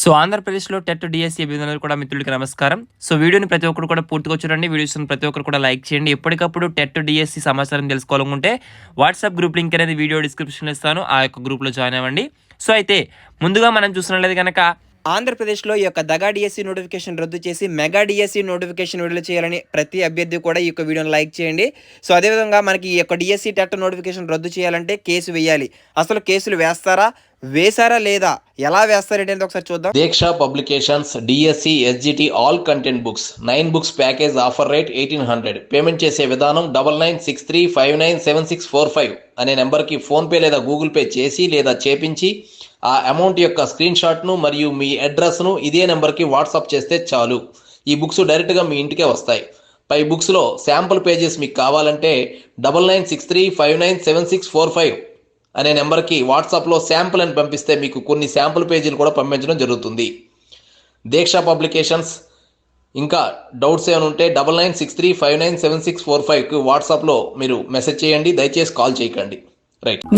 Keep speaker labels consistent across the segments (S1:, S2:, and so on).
S1: So ఆంధ్రప్రదేశ్లో TET DSC అభ్యర్థులందరూ కూడా మిత్రులకి నమస్కారం. సో వీడియోని ప్రతి ఒక్కరు కూడా పూర్తిగా చూడండి. వీడియోస్ ప్రతి ఒక్కరు కూడా లైక్ చేయండి. ఎప్పటికప్పుడు టెట్ డిఎస్సీ సమాచారం తెలుసుకోవాలనుకుంటే వాట్సాప్ గ్రూప్ లింక్ అనేది వీడియో డిస్క్రిప్షన్లో ఇస్తాను. ఆ యొక్క గ్రూప్లో జాయిన్ అవ్వండి. సో అయితే ముందుగా మనం చూసినట్లయితే కనుక
S2: ఆంధ్రప్రదేశ్లో ఈ యొక్క దగా డిఎస్సి నోటిఫికేషన్ రద్దు చేసి మెగా డిఎస్సి నోటిఫికేషన్ విడుదల చేయాలని ప్రతి అభ్యర్థి కూడా ఈ యొక్క వీడియోని లైక్ చేయండి. సో అదేవిధంగా మనకి ఈ యొక్క డిఎస్సి టెట్ నోటిఫికేషన్ రద్దు చేయాలంటే కేసు వేయాలి. అసలు కేసులు వేస్తారా? వేశారా లేదా? ఎలా వేస్తారేంటి అనేది ఒకసారి చూద్దాం.
S3: Deeksha publications DSC SGT all content books nine books package offer rate eighteen hundred payment చేసే విధానం double nine six three five nine seven six four five అనే నెంబర్కి ఫోన్పే లేదా గూగుల్ పే చేసి లేదా చేపించి ఆ అమౌంట్ యొక్క స్క్రీన్ షాట్ను మరియు మీ అడ్రస్ను ఇదే నెంబర్కి వాట్సాప్ చేస్తే చాలు. ఈ బుక్స్ డైరెక్ట్గా మీ ఇంటికే వస్తాయి. పై బుక్స్లో శాంపుల్ పేజెస్ మీకు కావాలంటే double nine six three five nine seven six four five అనే నెంబర్కి వాట్సాప్లో శాంపుల్ అని పంపిస్తే మీకు కొన్ని శాంపుల్ పేజీలు కూడా పంపించడం జరుగుతుంది. దీక్ష పబ్లికేషన్స్ ఇంకా డౌట్స్ ఏమైనా ఉంటే double nine six three five nine seven six four ఫైవ్కి వాట్సాప్లో మీరు మెసేజ్ చేయండి దయచేసి కాల్ చేయకండి.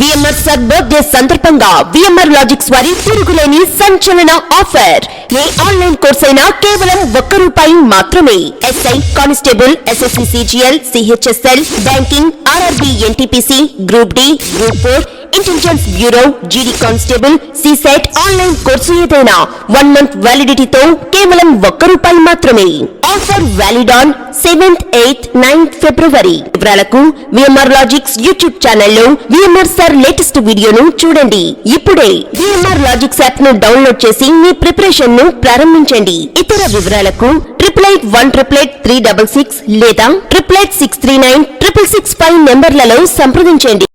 S4: విఎంఆర్ సార్ బర్త్డే సందర్భంగా విఎంఆర్ లాజిక్స్ వారి తిరుగులేని సంచలన ఆఫర్. ఏ ఆన్లైన్ కోర్స్ అయినా కేవలం ఒక్క రూపాయి మాత్రమే. SI constable SSC CGL CHSL banking RRB NTPC group D group four intelligence bureau GD constable CSET online course ఏదైనా వన్ మంత్ వ్యాలిడిటీతో కేవలం ఒక్క రూపాయి మాత్రమే. Offer valid on seventh eighth ninth February. వివరాలకు విఎంఆర్ లాజిక్స్ యూట్యూబ్ ఛానల్లో VMR sir latest వీడియోను చూడండి. ఇప్పుడే విఎంఆర్ లాజిక్స్ యాప్ను డౌన్లోడ్ చేసి మీ ప్రిపరేషన్ను ప్రారంభించండి. ఇతర వివరాలకు triple eight one triple eight three double six లేదా triple eight six three nine triple six five నెంబర్లలో సంప్రదించండి.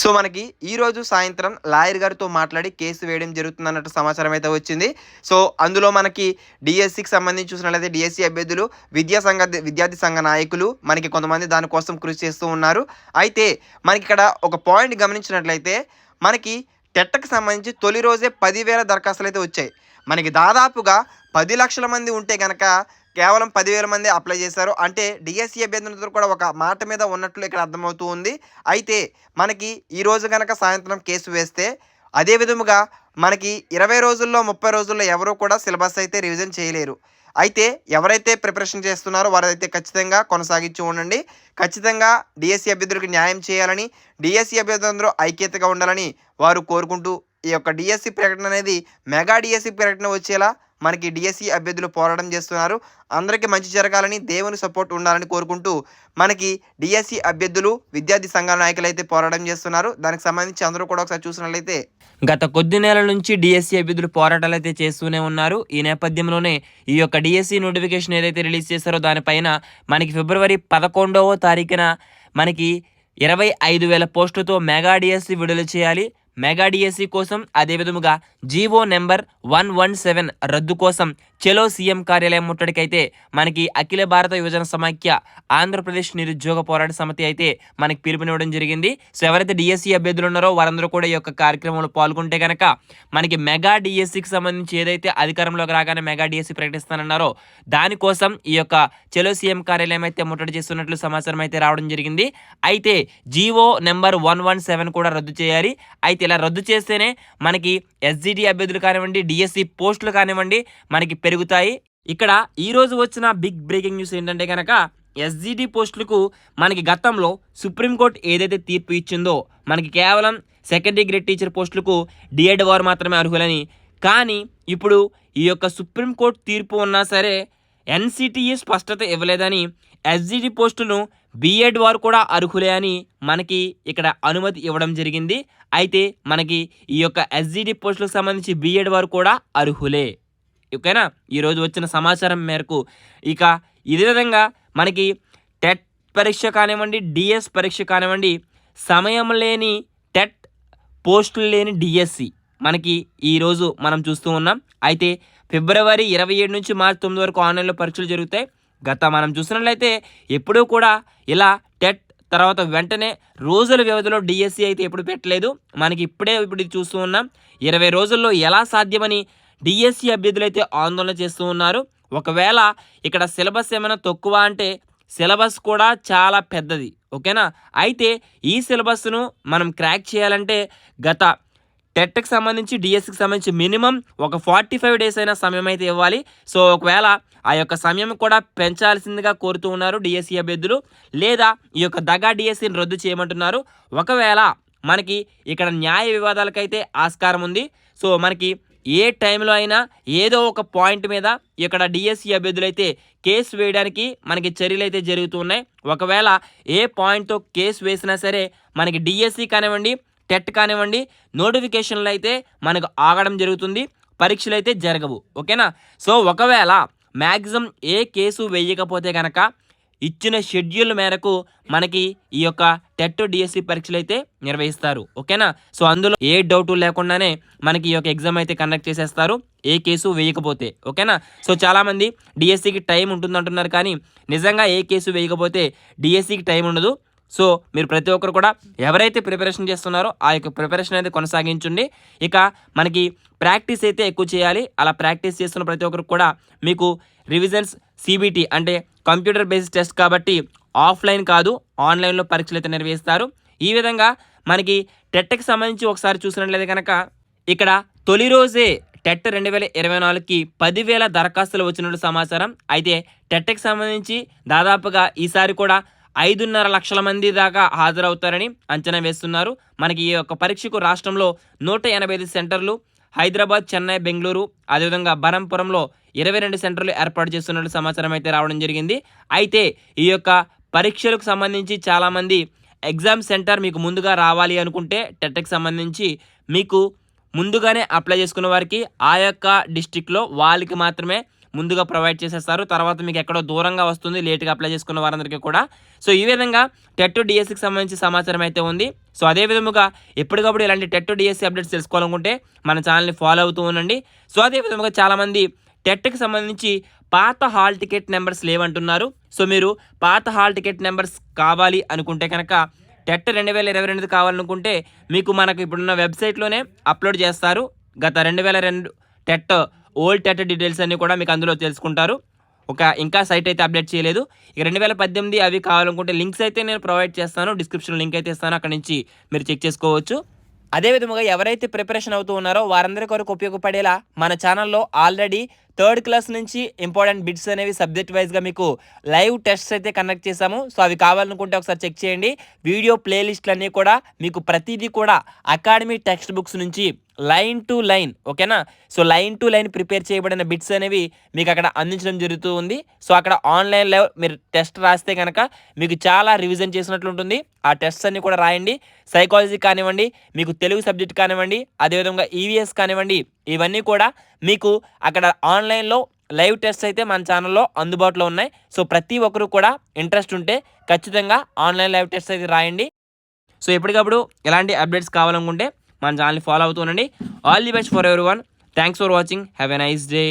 S2: సో మనకి ఈరోజు సాయంత్రం లాయర్ గారితో మాట్లాడి కేసు వేయడం జరుగుతుంది అన్నట్టు సమాచారం అయితే వచ్చింది. సో అందులో మనకి డిఎస్సికి సంబంధించి చూసినట్లయితే డిఎస్సి అభ్యర్థులు విద్యా సంఘ విద్యార్థి సంఘ నాయకులు మనకి కొంతమంది దానికోసం కృషి చేస్తూ ఉన్నారు. అయితే మనకి ఇక్కడ ఒక పాయింట్ గమనించినట్లయితే మనకి టెట్టకు సంబంధించి తొలి రోజే పదివేల దరఖాస్తులు అయితే వచ్చాయి. మనకి దాదాపుగా పది లక్షల మంది ఉంటే కనుక కేవలం పదివేల మంది అప్లై చేశారు. అంటే డిఎస్సి అభ్యర్థులందరూ కూడా ఒక మాట మీద ఉన్నట్లు ఇక్కడ అర్థమవుతూ ఉంది. అయితే మనకి ఈరోజు కనుక సాయంత్రం కేసు వేస్తే అదే విధముగా మనకి ఇరవై రోజుల్లో ముప్పై రోజుల్లో ఎవరూ కూడా సిలబస్ అయితే రివిజన్ చేయలేరు. అయితే ఎవరైతే ప్రిపరేషన్ చేస్తున్నారో వారైతే ఖచ్చితంగా కొనసాగించి ఉండండి. ఖచ్చితంగా డిఎస్సి అభ్యర్థులకు న్యాయం చేయాలని డిఎస్సి అభ్యర్థులందరూ ఐక్యతగా ఉండాలని వారు కోరుకుంటూ ఈ యొక్క డిఎస్సి ప్రకటన అనేది మెగా డిఎస్సి ప్రకటన వచ్చేలా మనకి డిఎస్సి అభ్యర్థులు పోరాటం చేస్తున్నారు. అందరికీ మంచి జరగాలని దేవుని సపోర్ట్ ఉండాలని కోరుకుంటూ మనకి డిఎస్సి అభ్యర్థులు విద్యార్థి సంఘాల నాయకులు అయితే పోరాటం చేస్తున్నారు. దానికి సంబంధించి అందరూ కూడా ఒకసారి చూసినట్లయితే
S1: గత కొద్ది నెలల నుంచి డిఎస్సి అభ్యర్థులు పోరాటాలు అయితే చేస్తూనే ఉన్నారు. ఈ నేపథ్యంలోనే ఈ యొక్క డిఎస్సి నోటిఫికేషన్ ఏదైతే రిలీజ్ చేశారో దానిపైన మనకి ఫిబ్రవరి పదకొండవ తారీఖున మనకి ఇరవై ఐదు వేల పోస్టులతో మెగా డిఎస్సి విడుదల చేయాలి. మెగా డిఎస్సి కోసం అదేవిధముగా GO number one one seven రద్దు కోసం చెలో సీఎం కార్యాలయం ముట్టడికైతే మనకి అఖిల భారత యువజన సమాఖ్య ఆంధ్రప్రదేశ్ నిరుద్యోగ పోరాట సమితి అయితే మనకి పిలుపునివ్వడం జరిగింది. సో ఎవరైతే డిఎస్సి అభ్యర్థులు ఉన్నారో వారందరూ కూడా ఈ యొక్క కార్యక్రమంలో పాల్గొంటే కనుక మనకి మెగా డిఎస్సికి సంబంధించి ఏదైతే అధికారంలోకి రాగానే మెగా డిఎస్సి ప్రకటిస్తానన్నారో దానికోసం ఈ యొక్క చెలో సీఎం కార్యాలయం అయితే ముట్టడి చేస్తున్నట్లు సమాచారం అయితే రావడం జరిగింది. అయితే GO number one one seven కూడా రద్దు చేయాలి. అయితే ఇలా రద్దు చేస్తేనే మనకి ఎస్జిటి అభ్యర్థులు కానివ్వండి డిఎస్సి పోస్టులు కానివ్వండి మనకి పెరుగుతాయి. ఇక్కడ ఈ రోజు వచ్చిన బిగ్ బ్రేకింగ్ న్యూస్ ఏంటంటే కనుక ఎస్జిటి పోస్టులకు మనకి గతంలో సుప్రీంకోర్టు ఏదైతే తీర్పు ఇచ్చిందో మనకి కేవలం సెకండ్ డిగ్రీ టీచర్ పోస్టులకు డిఎడ్ వారు మాత్రమే అర్హులని. కానీ ఇప్పుడు ఈ యొక్క సుప్రీంకోర్టు తీర్పు ఉన్నా సరే ఎన్సిటిఈ స్పష్టత ఇవ్వలేదని ఎస్జిటి పోస్టులను బీఎడ్ వారు కూడా అర్హులే అని మనకి ఇక్కడ అనుమతి ఇవ్వడం జరిగింది. అయితే మనకి ఈ యొక్క ఎస్జిడి పోస్టులకు సంబంధించి బీఎడ్ వారు కూడా అర్హులే. ఓకేనా? ఈరోజు వచ్చిన సమాచారం మేరకు ఇక ఇదే విధంగా మనకి టెట్ పరీక్ష కానివ్వండి డిఎస్ పరీక్ష కానివ్వండి సమయం లేని టెట్ పోస్టులు లేని డిఎస్సి మనకి ఈరోజు మనం చూస్తూ ఉన్నాం. అయితే ఫిబ్రవరి ఇరవై ఏడు నుంచి మార్చి తొమ్మిది వరకు ఆన్లైన్లో పరీక్షలు జరుగుతాయి. గత మనం చూసినట్లయితే ఎప్పుడూ కూడా ఇలా టెట్ తర్వాత వెంటనే రోజుల వ్యవధిలో డిఎస్సి అయితే ఎప్పుడు పెట్టలేదు. మనకి ఇప్పుడే ఇప్పుడు చూస్తూ ఉన్నాం. ఇరవై రోజుల్లో ఎలా సాధ్యమని డిఎస్సి అభ్యర్థులు అయితే ఆందోళన చేస్తూ ఉన్నారు. ఒకవేళ ఇక్కడ సిలబస్ ఏమైనా తక్కువ అంటే సిలబస్ కూడా చాలా పెద్దది. ఓకేనా? అయితే ఈ సిలబస్ను మనం క్రాక్ చేయాలంటే గత టెట్కి సంబంధించి డిఎస్సికి సంబంధించి మినిమం ఒక ఫార్టీ ఫైవ్ డేస్ అయినా సమయం అయితే ఇవ్వాలి. సో ఒకవేళ ఆ యొక్క సమయం కూడా పెంచాల్సిందిగా కోరుతూ ఉన్నారు డిఎస్సి అభ్యర్థులు. లేదా ఈ యొక్క దగా డిఎస్సిని రద్దు చేయమంటున్నారు. ఒకవేళ మనకి ఇక్కడ న్యాయ వివాదాలకైతే ఆస్కారం ఉంది. సో మనకి ఏ టైంలో అయినా ఏదో ఒక పాయింట్ మీద ఇక్కడ డిఎస్సి అభ్యర్థులు అయితే కేసు వేయడానికి మనకి చర్యలు అయితే జరుగుతూ ఉన్నాయి. ఒకవేళ ఏ పాయింట్తో కేసు వేసినా సరే మనకి డిఎస్సి కానివ్వండి టెట్ కానివ్వండి నోటిఫికేషన్లు అయితే మనకు ఆగడం జరుగుతుంది పరీక్షలు అయితే జరగవు. ఓకేనా? సో ఒకవేళ మ్యాక్సిమం ఏ కేసు వేయకపోతే కనుక ఇచ్చిన షెడ్యూల్ మేరకు మనకి ఈ యొక్క టెట్ డిఎస్సి పరీక్షలు అయితే నిర్వహిస్తారు. ఓకేనా? సో అందులో ఏ డౌట్ లేకుండానే మనకి ఈ యొక్క ఎగ్జామ్ అయితే కండక్ట్ చేసేస్తారు ఏ కేసు వేయకపోతే. ఓకేనా? సో చాలామంది డిఎస్సికి టైం ఉంటుంది అంటున్నారు కానీ నిజంగా ఏ కేసు వేయకపోతే డిఎస్సికి టైం ఉండదు. సో మీరు ప్రతి ఒక్కరు కూడా ఎవరైతే ప్రిపరేషన్ చేస్తున్నారో ఆ యొక్క ప్రిపరేషన్ అయితే కొనసాగించండి. ఇక మనకి ప్రాక్టీస్ అయితే ఎక్కువ చేయాలి. అలా ప్రాక్టీస్ చేస్తున్న ప్రతి ఒక్కరు కూడా మీకు రివిజన్స్ సిబిటి అంటే కంప్యూటర్ బేస్డ్ టెస్ట్ కాబట్టి ఆఫ్లైన్ కాదు ఆన్లైన్లో పరీక్షలు అయితే నిర్వహిస్తారు. ఈ విధంగా మనకి టెట్కి సంబంధించి ఒకసారి చూసినట్లయితే కనుక ఇక్కడ తొలి రోజే టెట్ రెండు వేల ఇరవై నాలుగుకి పదివేల దరఖాస్తులు వచ్చినట్టు సమాచారం. అయితే టెట్కి సంబంధించి దాదాపుగా ఈసారి కూడా ఐదున్నర లక్షల మంది దాకా హాజరవుతారని అంచనా వేస్తున్నారు. మనకి ఈ యొక్క పరీక్షకు రాష్ట్రంలో నూట ఎనభై ఐదు సెంటర్లు హైదరాబాద్ చెన్నై బెంగళూరు అదేవిధంగా బరంపురంలో ఇరవై రెండు సెంటర్లు ఏర్పాటు చేస్తున్నట్లు సమాచారం అయితే రావడం జరిగింది. అయితే ఈ యొక్క పరీక్షలకు సంబంధించి చాలామంది ఎగ్జామ్ సెంటర్ మీకు ముందుగా రావాలి అనుకుంటే టెట్కి సంబంధించి మీకు ముందుగానే అప్లై చేసుకున్న వారికి ఆ యొక్క డిస్టిక్లో వాళ్ళకి మాత్రమే ముందుగా ప్రొవైడ్ చేసేస్తారు. తర్వాత మీకు ఎక్కడో దూరంగా వస్తుంది. లేట్గా అప్లై చేసుకున్న వారందరికీ కూడా. సో ఈ విధంగా టెట్ డిఎస్సికి సంబంధించి సమాచారం అయితే ఉంది. సో అదే విధముగా ఎప్పటికప్పుడు ఇలాంటి టెట్ డిఎస్సి అప్డేట్స్ తెలుసుకోవాలనుకుంటే మన ఛానల్ని ఫాలో అవుతూ ఉండండి. సో అదే విధముగా చాలామంది టెట్కి సంబంధించి పాత హాల్ టికెట్ నెంబర్స్ లేవంటున్నారు. సో మీరు పాత హాల్ టికెట్ నెంబర్స్ కావాలి అనుకుంటే కనుక టెట్ రెండు వేల ఇరవై రెండు కావాలనుకుంటే మీకు మనకు ఇప్పుడున్న వెబ్సైట్లోనే అప్లోడ్ చేస్తారు. గత రెండు వేల రెండు టెట్ ఓల్డ్ టెట్ డీటెయిల్స్ అన్నీ కూడా మీకు అందులో తెలుసుకుంటారు. ఒక ఇంకా సైట్ అయితే అప్డేట్ చేయలేదు. ఇక రెండు వేల పద్దెనిమిది అవి కావాలనుకుంటే లింక్స్ అయితే నేను ప్రొవైడ్ చేస్తాను. డిస్క్రిప్షన్ లింక్ అయితే ఇస్తాను. అక్కడ నుంచి మీరు చెక్ చేసుకోవచ్చు. అదే విధముగా ఎవరైతే ప్రిపరేషన్ అవుతూ ఉన్నారో వారందరి కొరకు ఉపయోగపడేలా మన ఛానల్లో ఆల్రెడీ థర్డ్ క్లాస్ నుంచి ఇంపార్టెంట్ బిట్స్ అనేవి సబ్జెక్ట్ వైజ్గా మీకు లైవ్ టెస్ట్స్ అయితే కండక్ట్ చేశాము. సో అవి కావాలనుకుంటే ఒకసారి చెక్ చేయండి. వీడియో ప్లేలిస్ట్లు అన్నీ కూడా మీకు ప్రతిదీ కూడా అకాడమీ టెక్స్ట్ బుక్స్ నుంచి లైన్ టు లైన్ ఓకేనా? So line to line prepare చేయబడిన బిట్స్ అనేవి మీకు అక్కడ అందించడం జరుగుతూ ఉంది. సో అక్కడ ఆన్లైన్లో మీరు టెస్ట్ రాస్తే కనుక మీకు చాలా రివిజన్ చేసినట్లు ఉంటుంది. ఆ టెస్ట్స్ అన్ని కూడా రాయండి. సైకాలజీ కానివ్వండి మీకు తెలుగు సబ్జెక్ట్ కానివ్వండి అదేవిధంగా ఈవీఎస్ కానివ్వండి ఇవన్నీ కూడా మీకు అక్కడ ఆన్లైన్లో లైవ్ టెస్ట్ అయితే మన ఛానల్లో అందుబాటులో ఉన్నాయి. సో ప్రతి ఒక్కరు కూడా ఇంట్రెస్ట్ ఉంటే ఖచ్చితంగా ఆన్లైన్ లైవ్ టెస్ట్ అయితే రాయండి. సో ఎప్పటికప్పుడు ఎలాంటి అప్డేట్స్ కావాలనుకుంటే మన ఛానల్ని ఫాలో అవుతూ ఉండండి. All the best for everyone thanks for watching. Have a nice day.